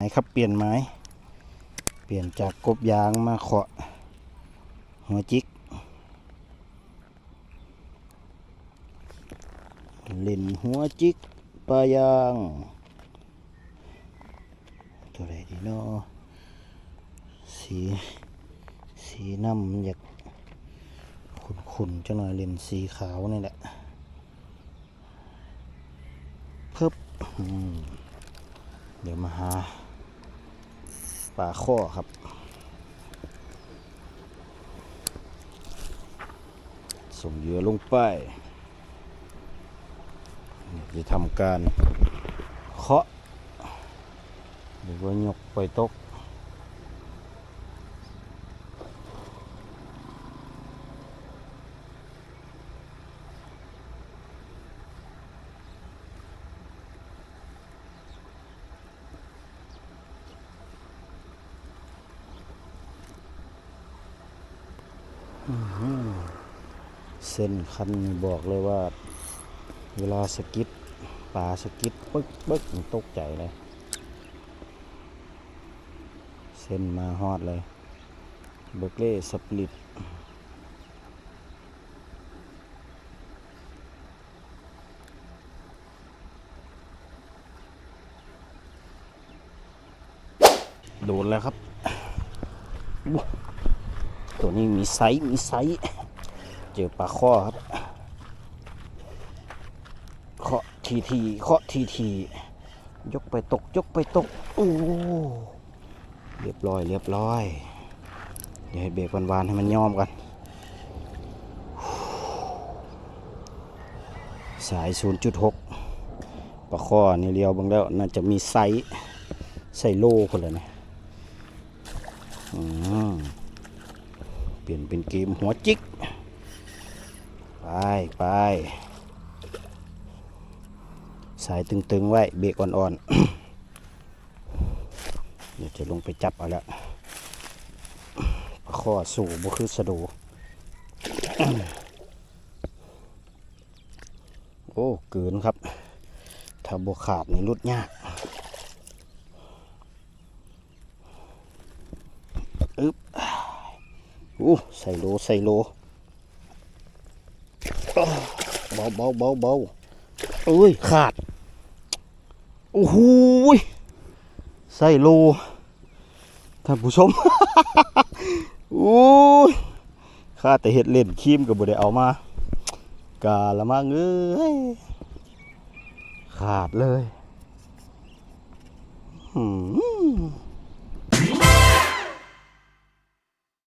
ไหนครับเปลี่ยนไม้ เปลี่ยนจากกบยางมาเคาะหัวจิก เล่นหัวจิกปลายาง ตัวไหนดีเนาะสี สีน้ำอยากขุ่นๆจังหน่อยเล่นสีขาวนี่แหละเพิ่บอืมเดี๋ยวมาหา ปลาข้อครับ ส่งเหยื่อลงไปจะทำการเคาะหรือว่ายกไปตก เส้นคันบอกเลยว่า เวลาสกิดปลาสกิดปึ๊กปึ๊กตกใจเลย เส้นมาฮอดเลย เบอร์เกล่สปลิตโดนแล้วครับ ตัวนี้มีไซส์มีไซส์เจอปลาข้อครับเคาะทีทีเคาะทีทียกไปตกยกไปตกโอ้เรียบร้อยเรียบร้อย เดี๋ยวให้เบรกวานๆให้มันยอมกัน สาย 0.6ปลาข้อนี่เรียวบางแล้วน่าจะมีไซส์ใส่โล่คนเลยนะอืม ลี่ยนเป็นเกมหัวจิก ไปไปสายตึงๆไว้เบรกอ่อนๆ เดี๋ยวจะลงไปจับเอาแล้วข้อสู่บ่คือสะดู โอ้เกินครับ ถ้าบวขาดนี่รุดยากอึ๊บ อู้ใส่โลใส่โลเบาเบาเบาเบาเอ้ยขาด โอ้โหใส่โลท่านผู้ชมโอ้ยข้าแต่เห็ดเล่นครีมก็บ่ได้เอามากาละมังเอ้ยขาดเลยหืม